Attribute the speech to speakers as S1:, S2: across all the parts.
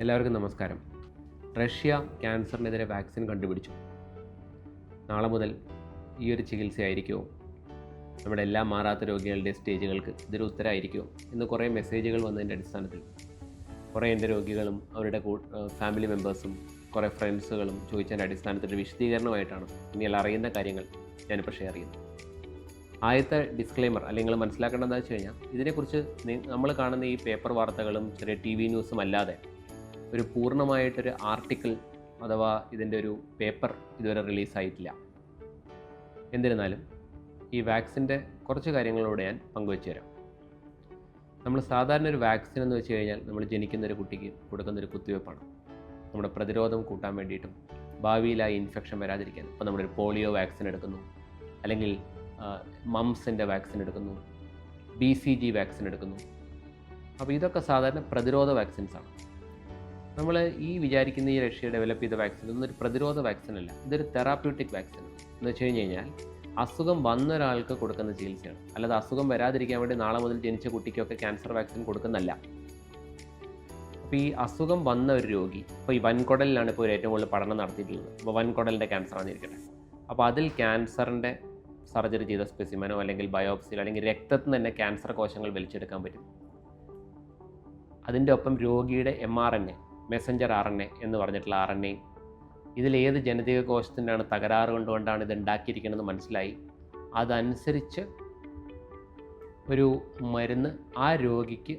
S1: എല്ലാവർക്കും നമസ്കാരം. Russia ക്യാൻസറിനെതിരെ vaccine കണ്ടുപിടിച്ചു. നാളെ മുതൽ ഈ ഒരു ചികിത്സയായിരിക്കുമോ നമ്മുടെ എല്ലാ മാറാത്ത രോഗികളുടെ സ്റ്റേജുകൾക്ക് ഇതൊരു ഉത്തരമായിരിക്കുമോ എന്ന് കുറേ മെസ്സേജുകൾ വന്നതിന്റെ അടിസ്ഥാനത്തിൽ കുറേ എന്റെ രോഗികളും അവരുടെ ഫാമിലി മെമ്പേഴ്സും കുറേ ഫ്രണ്ട്സുകളും ചോദിച്ചതിന്റെ അടിസ്ഥാനത്തിൽ വിശദീകരണമായിട്ടാണ് ഇനിയെല്ലാം അറിയുന്ന കാര്യങ്ങൾ ഞാനിപ്പോൾ ഷെയർ ചെയ്യുന്നത്. ആദ്യത്തെ ഡിസ്ക്ലെയിമർ അല്ലെങ്കിൽ നിങ്ങൾ മനസ്സിലാക്കേണ്ടതെന്ന് വെച്ച് കഴിഞ്ഞാൽ ഇതിനെക്കുറിച്ച് നമ്മൾ കാണുന്ന ഈ പേപ്പർ വാർത്തകളും ചെറിയ ടി വി ന്യൂസും അല്ലാതെ ഒരു പൂർണമായിട്ടൊരു ആർട്ടിക്കിൾ അഥവാ ഇതിന്റെ ഒരു പേപ്പർ ഇതുവരെ റിലീസായിട്ടില്ല എന്നിരുന്നാലും ഈ വാക്സിന്റെ കുറച്ച് കാര്യങ്ങളോട് ഞാൻ പങ്കുവച്ചു തരാം. നമ്മൾ സാധാരണ ഒരു വാക്സിൻ എന്ന് വെച്ച് കഴിഞ്ഞാൽ നമ്മൾ ജനിക്കുന്ന ഒരു കുട്ടിക്ക് കൊടുക്കുന്ന ഒരു കുത്തിവയ്പ്പാണ്. നമ്മുടെ പ്രതിരോധം കൂട്ടാൻ വേണ്ടിയിട്ടും ഭാവിയിൽ ആ ഇൻഫെക്ഷൻ വരാതിരിക്കാൻ ഇപ്പോൾ നമ്മളൊരു പോളിയോ വാക്സിൻ എടുക്കുന്നു. അല്ലെങ്കിൽ മംസിന്റെ വാക്സിൻ എടുക്കുന്നു. ബി സി ജി വാക്സിൻ എടുക്കുന്നു. അപ്പോൾ ഇതൊക്കെ സാധാരണ പ്രതിരോധ വാക്സിൻസ് ആണ്. നമ്മൾ ഈ വിചാരിക്കുന്ന ഈ റഷ്യ ഡെവലപ്പ് ചെയ്ത വാക്സിൻ ഇതൊന്നും ഒരു പ്രതിരോധ വാക്സിൻ അല്ല. ഇതൊരു തെറാപ്യൂട്ടിക് വാക്സിൻ എന്ന് വെച്ച് കഴിഞ്ഞ് കഴിഞ്ഞാൽ അസുഖം വന്ന ഒരാൾക്ക് കൊടുക്കുന്ന ചികിത്സയാണ്. അല്ലാതെ അസുഖം വരാതിരിക്കാൻ വേണ്ടി നാളെ മുതൽ ജനിച്ച കുട്ടിക്കൊക്കെ ക്യാൻസർ വാക്സിൻ കൊടുക്കുന്നല്ല അപ്പോൾ ഈ അസുഖം വന്ന ഒരു രോഗി ഇപ്പോൾ ഈ വൻകുടലിലാണ് ഇപ്പോൾ ഏറ്റവും കൂടുതൽ പഠനം നടത്തിയിട്ടുള്ളത്. അപ്പോൾ വൻകുടലിന്റെ ക്യാൻസർ ആണെന്നിരിക്കട്ടെ അപ്പോൾ അതിൽ ക്യാൻസറിന്റെ സർജറി ചെയ്ത സ്പെസിമനോ അല്ലെങ്കിൽ ബയോപ്സിയിൽ അല്ലെങ്കിൽ രക്തത്തിൽ നിന്ന് തന്നെ ക്യാൻസർ കോശങ്ങൾ വലിച്ചെടുക്കാൻ പറ്റും. അതിന്റെ ഒപ്പം രോഗിയുടെ M R N A messenger R N A എന്ന് പറഞ്ഞിട്ടുള്ള ആർ എൻ എയും ഇതിലേത് ജനിതക കോശത്തിന്റെയാണ് തകരാറ് കൊണ്ടുകൊണ്ടാണ് ഇത് ഉണ്ടാക്കിയിരിക്കുന്നത് മനസ്സിലായി. അതനുസരിച്ച് ഒരു മരുന്ന് ആ രോഗിക്ക്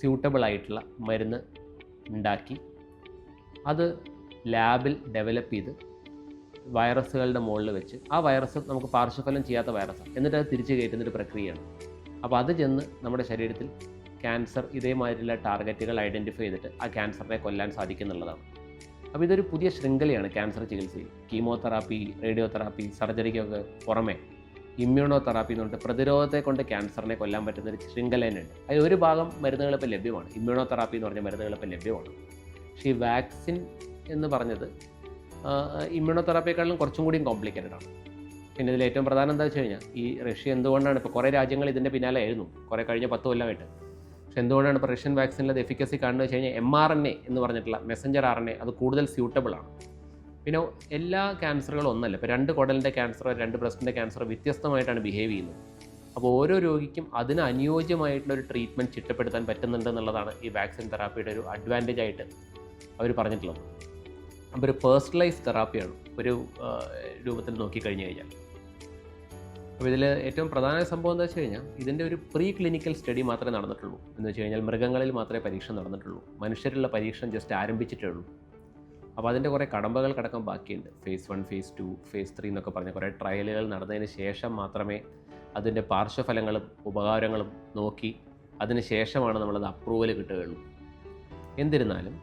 S1: സ്യൂട്ടബിൾ ആയിട്ടുള്ള മരുന്ന് ഉണ്ടാക്കി. അത് ലാബിൽ ഡെവലപ്പ് ചെയ്ത് വൈറസുകളുടെ മുകളിൽ വെച്ച് ആ വൈറസ് നമുക്ക് പാർശ്വഫലം ചെയ്യാത്ത വൈറസാണ്. എന്നിട്ട് അത് തിരിച്ചു കയറ്റുന്നൊരു പ്രക്രിയയാണ്. അപ്പോൾ അത് ചെന്ന് നമ്മുടെ ശരീരത്തിൽ ക്യാൻസർ ഇതേമാതിരിയുള്ള ടാർഗറ്റുകൾ ഐഡന്റിഫൈ ചെയ്തിട്ട് ആ ക്യാൻസറിനെ കൊല്ലാൻ സാധിക്കുന്നുള്ളതാണ്. അപ്പോൾ ഇതൊരു പുതിയ ശൃംഖലയാണ് ക്യാൻസർ ചികിത്സയിൽ. കീമോതെറാപ്പി റേഡിയോ തെറാപ്പി സർജറിക്കൊക്കെ പുറമെ ഇമ്മ്യൂണോ തെറാപ്പി എന്ന് പറഞ്ഞിട്ട് പ്രതിരോധത്തെ കൊണ്ട് ക്യാൻസറിനെ കൊല്ലാൻ പറ്റുന്ന ഒരു ശൃംഖല തന്നെയുണ്ട്. അതിൽ ഒരു ഭാഗം മരുന്നുകൾ ഇപ്പോൾ ലഭ്യമാണ്. ഇമ്മ്യൂണോ തെറാപ്പി എന്ന് പറഞ്ഞ മരുന്നുകൾ ഇപ്പോൾ ലഭ്യമാണ്. പക്ഷേ ഈ വാക്സിൻ എന്ന് പറഞ്ഞത് ഇമ്മ്യൂണോ തെറാപ്പിയെക്കാളും കുറച്ചും കൂടിയും കോംപ്ലിക്കേറ്റഡ് ആണ്. പിന്നെ ഇതിൽ ഏറ്റവും പ്രധാനം എന്താ വെച്ച് കഴിഞ്ഞാൽ ഈ റഷ്യ എന്തുകൊണ്ടാണ് ഇപ്പോൾ കുറേ രാജ്യങ്ങൾ ഇതിന്റെ പിന്നാലെ ആയിരുന്നു. കുറേ കഴിഞ്ഞ പത്ത് കൊല്ലമായിട്ട്. പക്ഷെ എന്തുകൊണ്ടാണ് ഇപ്പോൾ റഷ്യൻ വാക്സിനിൽ അത് എഫിക്കസി കാണുന്നത് വെച്ച് കഴിഞ്ഞാൽ എം ആർ എൻ എ എന്ന് പറഞ്ഞിട്ടുള്ള മെസ്സഞ്ചർ ആർ എൻ എ അത് കൂടുതൽ സ്യൂട്ടബിൾ ആണ്. പിന്നെ എല്ലാ ക്യാൻസറുകളും ഒന്നല്ല. ഇപ്പോൾ രണ്ട് കുടലിന്റെ ക്യാൻസർ രണ്ട് ബ്രസ്റ്റിന്റെ ക്യാൻസർ വ്യത്യസ്തമായിട്ടാണ് ബിഹേവ് ചെയ്യുന്നത്. അപ്പോൾ ഓരോ രോഗിക്കും അതിന് അനുയോജ്യമായിട്ടുള്ള ഒരു ട്രീറ്റ്മെന്റ് ചിട്ടപ്പെടുത്താൻ പറ്റുന്നുണ്ട് എന്നുള്ളതാണ് ഈ വാക്സിൻ തെറാപ്പിയുടെ ഒരു അഡ്വാന്റേജ് ആയിട്ട് അവർ പറഞ്ഞിട്ടുള്ളത്. അപ്പോൾ ഒരു പേഴ്സണലൈസ് തെറാപ്പിയാണ് ഒരു രൂപത്തിൽ നോക്കിക്കഴിഞ്ഞു കഴിഞ്ഞാൽ. അപ്പോൾ ഇതിൽ ഏറ്റവും പ്രധാന സംഭവം എന്താ വെച്ച് കഴിഞ്ഞാൽ ഇതിന്റെ ഒരു പ്രീ ക്ലിനിക്കൽ സ്റ്റഡി മാത്രമേ നടന്നിട്ടുള്ളൂ. എന്ന് വെച്ച് കഴിഞ്ഞാൽ മൃഗങ്ങളിൽ മാത്രമേ പരീക്ഷണം നടന്നിട്ടുള്ളൂ. മനുഷ്യരിലുള്ള പരീക്ഷണം ജസ്റ്റ് ആരംഭിച്ചിട്ടേ ഉള്ളൂ. അപ്പോൾ അതിന്റെ കുറേ കടമ്പകൾ കിടക്കാൻ ബാക്കിയുണ്ട്. Phase one phase two phase three എന്നൊക്കെ പറഞ്ഞ കുറേ ട്രയലുകൾ നടന്നതിന് ശേഷം മാത്രമേ അതിന്റെ പാർശ്വഫലങ്ങളും ഉപകാരങ്ങളും നോക്കി അതിന് ശേഷമാണ് നമ്മളത് അപ്രൂവൽ കിട്ടുകയുള്ളൂ. എന്നിരുന്നാലും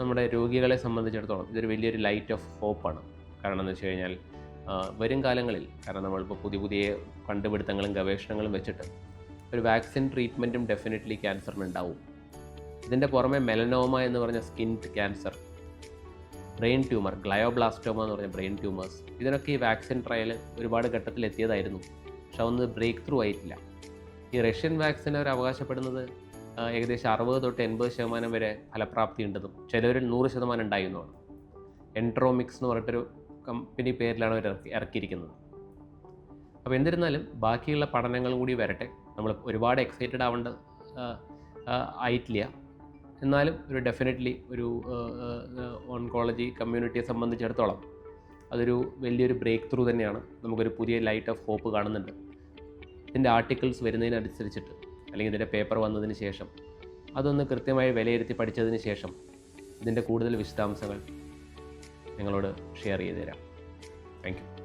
S1: നമ്മുടെ രോഗികളെ സംബന്ധിച്ചിടത്തോളം ഇതൊരു വലിയൊരു ലൈറ്റ് ഓഫ് ഹോപ്പാണ് കാരണം എന്ന് വെച്ച് കഴിഞ്ഞാൽ വരും കാലങ്ങളിൽ കാരണം നമ്മളിപ്പോൾ പുതിയ പുതിയ കണ്ടുപിടുത്തങ്ങളും ഗവേഷണങ്ങളും വെച്ചിട്ട് ഒരു വാക്സിൻ ട്രീറ്റ്മെന്റും ഡെഫിനറ്റ്ലി ക്യാൻസറിന് ഉണ്ടാവും ഇതിന്റെ പുറമെ മെലനോമ എന്ന് പറഞ്ഞ skin cancer brain tumour glioblastoma എന്ന് പറഞ്ഞ ബ്രെയിൻ ട്യൂമേഴ്സ് ഇതിനൊക്കെ ഈ വാക്സിൻ ട്രയൽ ഒരുപാട് ഘട്ടത്തിൽ എത്തിയതായിരുന്നു പക്ഷെ അതൊന്നും ബ്രേക്ക് ത്രൂ ആയിട്ടില്ല. ഈ റഷ്യൻ വാക്സിൻ അവർ അവകാശപ്പെടുന്നത് ഏകദേശം അറുപത് തൊട്ട് എൺപത് ശതമാനം വരെ ഫലപ്രാപ്തി ഉണ്ടെന്നും ചിലവരിൽ നൂറ് ശതമാനം ഉണ്ടായിരുന്നു എൻട്രോമിക്സ് എന്ന് പറഞ്ഞിട്ടൊരു കമ്പനി പേരിലാണ് അവർ ഇറക്കി ഇറക്കിയിരിക്കുന്നത്. അപ്പോൾ എന്നിരുന്നാലും ബാക്കിയുള്ള പഠനങ്ങളും കൂടി വരട്ടെ. നമ്മൾ ഒരുപാട് എക്സൈറ്റഡ് ആവേണ്ട ആയിട്ടില്ല. എന്നാലും ഒരു ഡെഫിനറ്റ്ലി ഒരു ഓൺകോളജി കമ്മ്യൂണിറ്റിയെ സംബന്ധിച്ചിടത്തോളം അതൊരു വലിയൊരു ബ്രേക്ക് ത്രൂ തന്നെയാണ്. നമുക്കൊരു പുതിയ ലൈറ്റ് ഓഫ് ഹോപ്പ് കാണുന്നുണ്ട്. ഇതിന്റെ ആർട്ടിക്കിൾസ് വരുന്നതിനനുസരിച്ചിട്ട് അല്ലെങ്കിൽ ഇതിന്റെ പേപ്പർ വന്നതിന് ശേഷം അതൊന്ന് കൃത്യമായി വിലയിരുത്തി പഠിച്ചതിന് ശേഷം ഇതിന്റെ കൂടുതൽ വിശദാംശങ്ങൾ നിങ്ങളോട് ഷെയർ ചെയ്തു തരാം Thank you.